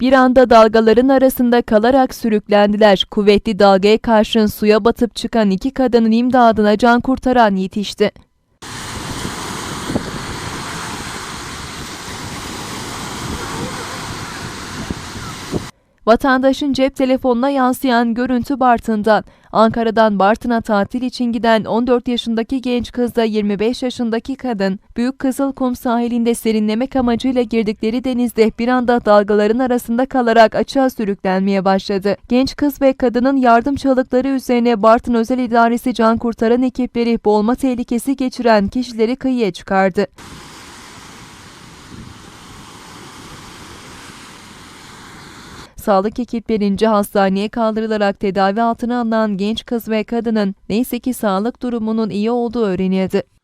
Bir anda dalgaların arasında kalarak sürüklendiler. Kuvvetli dalgaya karşın suya batıp çıkan iki kadının imdadına can kurtaran yetişti. Vatandaşın cep telefonuna yansıyan görüntü Bartın'dan. Ankara'dan Bartın'a tatil için giden 14 yaşındaki genç kızla 25 yaşındaki kadın, Büyük Kızılkum sahilinde serinlemek amacıyla girdikleri denizde bir anda dalgaların arasında kalarak açığa sürüklenmeye başladı. Genç kız ve kadının yardım çığlıkları üzerine Bartın Özel İdaresi can kurtaran ekipleri boğulma tehlikesi geçiren kişileri kıyıya çıkardı. Sağlık ekiplerince hastaneye kaldırılarak tedavi altına alınan genç kız ve kadının neyse ki sağlık durumunun iyi olduğu öğrenildi.